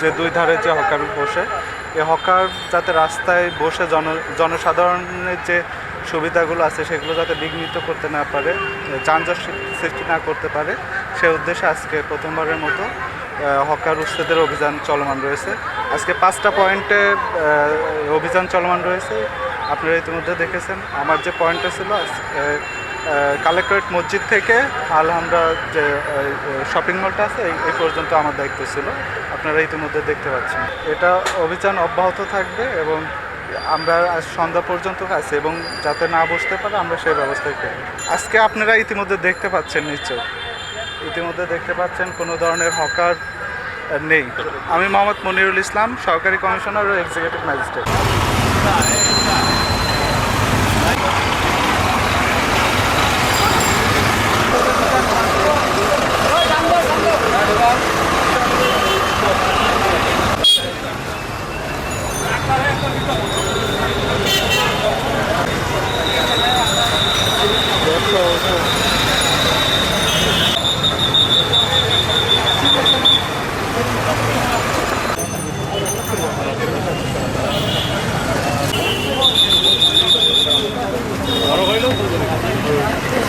যে দুই ধারে যে হকার বসে, এই হকার যাতে রাস্তায় বসে জন, জনসাধারণের যে সুবিধাগুলো আছে, সেগুলো যাতে বিঘ্নিত করতে না পারে, যানজট সৃষ্টি না করতে পারে, সে উদ্দেশ্যে আজকে প্রথমবারের মতো হকার উচ্ছেদের অভিযান চলমান রয়েছে। আজকে পাঁচটা পয়েন্টে অভিযান চলমান রয়েছে। আপনারা ইতিমধ্যে দেখেছেন, আমার যে পয়েন্টটা ছিল কালেক্টরেট মসজিদ থেকে আলহামরা যে শপিং মলটা আছে, এই- পর্যন্ত আমার দায়িত্ব ছিল। আপনারা ইতিমধ্যে দেখতে পাচ্ছেন। এটা অভিযান অব্যাহত থাকবে এবং আমরা আজ সন্ধ্যা পর্যন্ত আছি এবং যাতে না বসতে পারে, আমরা সেই ব্যবস্থাই করব। আজকে আপনারা ইতিমধ্যে দেখতে পাচ্ছেন নিশ্চয় ইতিমধ্যে দেখতে পাচ্ছেন কোনো ধরনের হকার নেই। আমি মোহাম্মদ মনিরুল ইসলাম, সহকারী কমিশনার ও এক্সিকিউটিভ ম্যাজিস্ট্রেট Поехали домой.